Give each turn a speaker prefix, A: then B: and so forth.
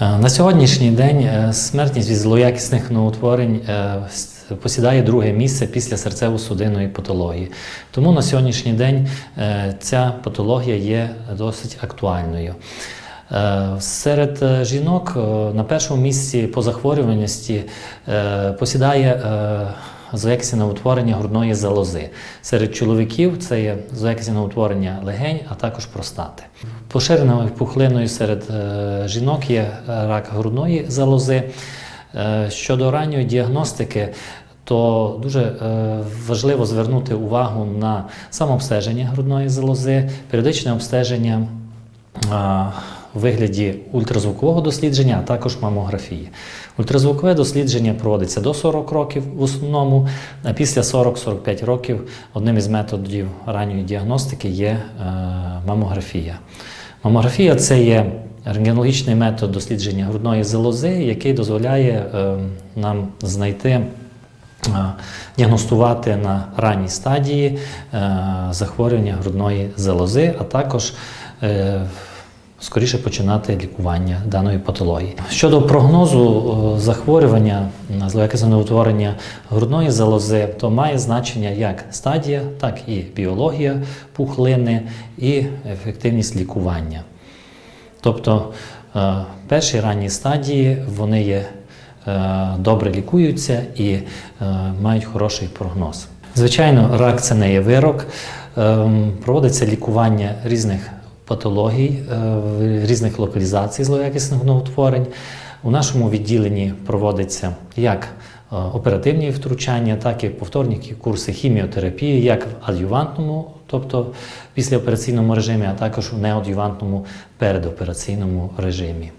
A: Е, На сьогоднішній день е, смертність від злоякісних новотворень е, посідає друге місце після серцево-судинної патології. Тому на сьогоднішній день ця патологія є досить актуальною. Серед жінок на першому місці по захворюваності посідає е, утворення грудної залози. Серед чоловіків це є злоякісне утворення легень, а також простати. Поширеною пухлиною серед е, жінок є рак грудної залози. Е, Щодо ранньої діагностики, то дуже е, важливо звернути увагу на самообстеження грудної залози, періодичне обстеження вигляді ультразвукового дослідження, а також мамографії. Ультразвукове дослідження проводиться до 40 років в основному, а після 40-45 років одним із методів ранньої діагностики є е, мамографія. Мамографія це є рентгенологічний метод дослідження грудної залози, який дозволяє е, нам знайти е, діагностувати на ранній стадії захворювання грудної залози, а також скоріше починати лікування даної патології. Щодо прогнозу е, захворювання на злоякісне утворення грудної залози, то має значення як стадія, так і біологія пухлини і ефективність лікування. Тобто е, перші ранні стадії вони є е, добре лікуються і мають хороший прогноз. Звичайно, рак це не є вирок. Ем, Проводиться лікування різних патологій, е, різних локалізацій злоякісних новотворень. У нашому відділенні проводиться як е, оперативні втручання, так і повторні курси хіміотерапії, як в адювантному, тобто післяопераційному режимі, а також у неадювантному передопераційному режимі.